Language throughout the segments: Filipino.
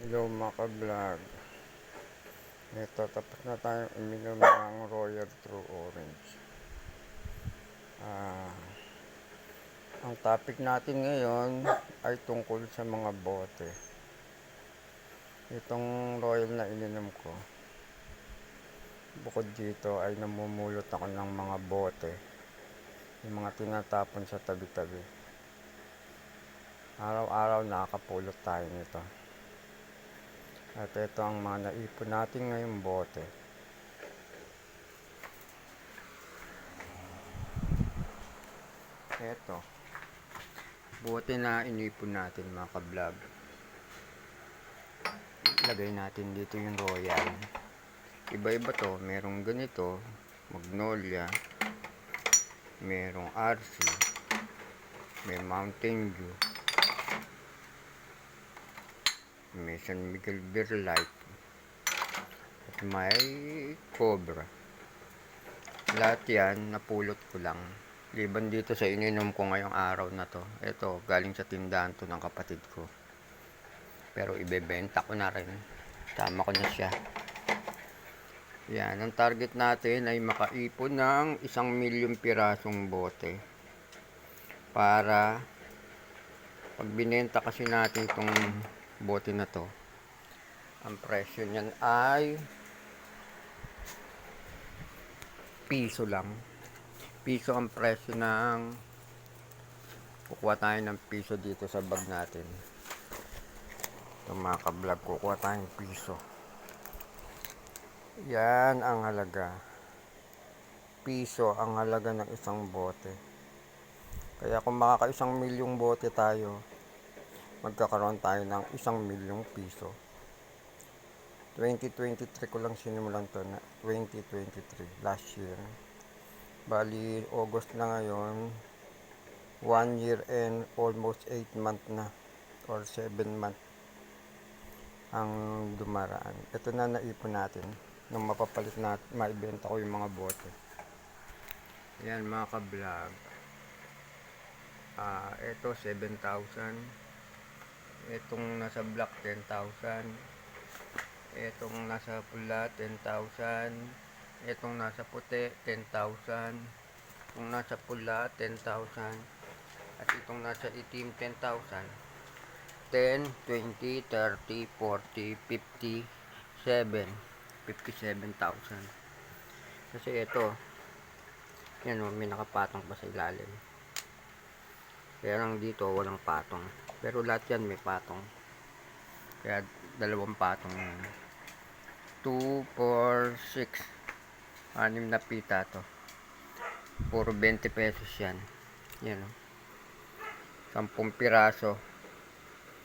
Hello mga ka-vlog. Ito, tapos na tayong uminom ng Royal True Orange. Ah, ang topic natin ngayon ay tungkol sa mga bote. Itong Royal na ininom ko, bukod dito ay namumulot ako ng mga bote. Yung mga tinatapon sa tabi-tabi. Araw-araw nakakapulot tayo nito. At ito ang mga naipon natin ngayong bote. Ito. Bote na inipon natin mga ka-vlog. Lagay natin dito yung royal. Iba-iba to. Merong ganito. Magnolia. Merong RC. May Mountain Dew. May San Miguel Beer Light. At may Cobra. Lahat yan, napulot ko lang. Liban dito sa ininom ko ngayong araw na to. Ito, galing sa tindahan to ng kapatid ko. Pero ibebenta ko na rin. Tama ko na siya. Yan, ang target natin ay makaipon ng isang milyong pirasong bote. Para pag binenta kasi natin itong bote na to, ang presyo niyan ay piso lang. Piso ang presyo ng kukuha tayo ng piso dito sa bag natin. Ito mga ka-vlog, kukuha tayong piso. Yan ang halaga. Piso ang halaga ng isang bote. Kaya kung makaka-isang milyong bote tayo, magkakaroon tayo ng isang milyong piso. 2023 ko lang sinimulan to na 2023 last year. Bali August na ngayon. 1 year and almost 8 month na or 7 month ang dumaraan. Ito na naipon natin nung mapapalit natin, maibenta ko yung mga bote. Yan mga ka-vlog. Ah, ito 7,000. Itong nasa black 10,000. Itong nasa pula 10,000. Itong nasa puti 10,000. Itong nasa pula 10,000. At itong nasa itim 10,000. 10, 20, 30, 40, 50, 7. 57,000. Kasi ito, yan o, may nakapatong pa sa ilalim. Kaya lang dito, walang patong. Pero lahat yan may patong. Kaya dalawang patong yan. 2, 4, 6. Anim na pita to. Puro 20 pesos yan. Yan o. 10 piraso.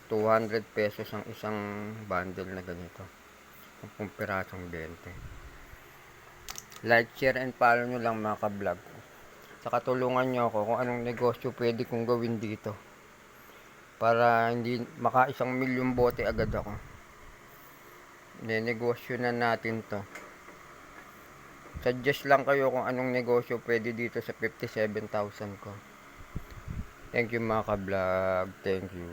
200 pesos ang isang bundle na ganito. 10 pirasong 20. Like, share, and follow nyo lang mga ka-vlog. Saka tulungan nyo ako kung anong negosyo pwede kong gawin dito. Para hindi maka isang milyong bote agad ako. Nenegosyo na natin to. Suggest lang kayo kung anong negosyo pwede dito sa 57,000 ko. Thank you mga ka-vlog. Thank you.